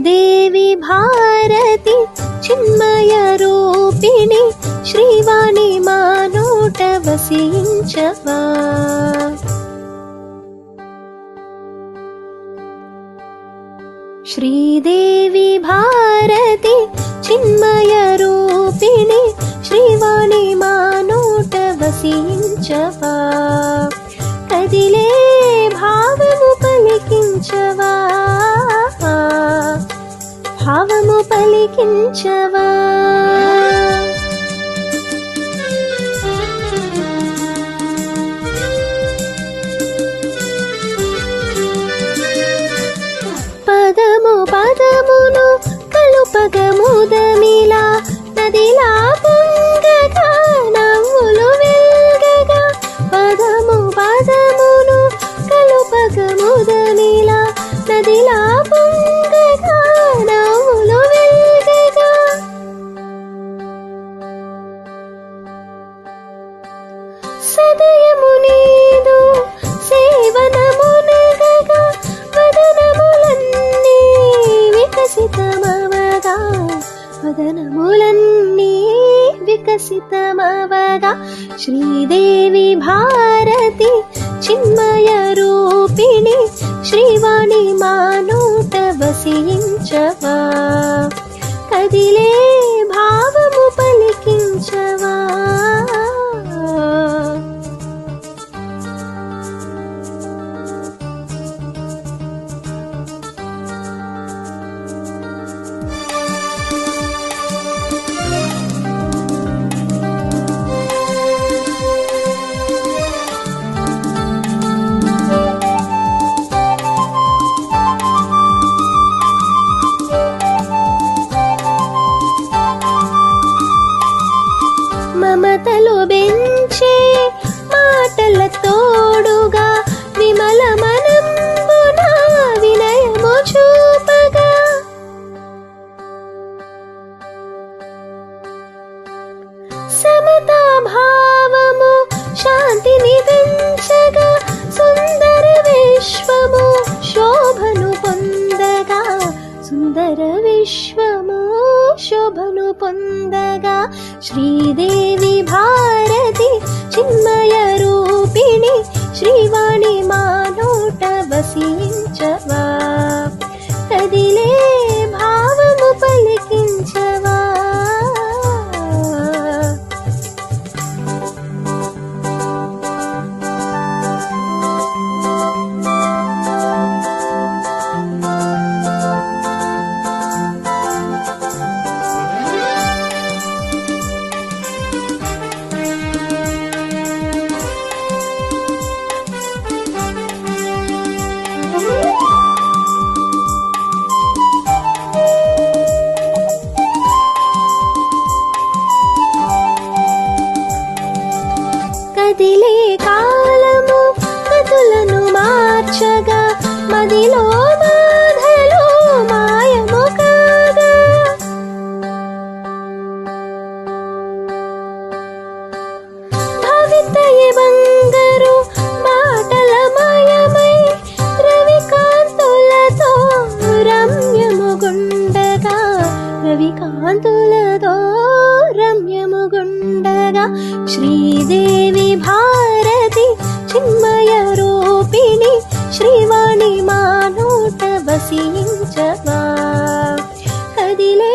देवी भारति चिन्मयरूपिणि श्रीवाणि मानोटवसिञ्च वा। श्रीदेवि भारति चिन्मयरूपिणि श्रीवाणि मानोटवसिञ्च वा। భావము పదము పదమును కలుపగముదమిలా సదయము సేవనమునగగా వదనములన్నీ వికసితమవగా వదనములన్నీ వికసితమవగా శ్రీదేవి భారతి చిన్మయ రూపిణి శ్రీవాణి మా వసించవా. కదిలే శాంతిని పెంచగా సుందర విశ్వము శోభను పొందగా సుందర విశ్వము శోభను పొందగా శ్రీదేవి భారతి చిన్మయ రూపిణి శ్రీవాణి మానోట వసించవా? గుండగా శ్రీదేవి భారతి చిన్మయ రూపిణి శ్రీవాణి మా నోట వసించవా కదిలే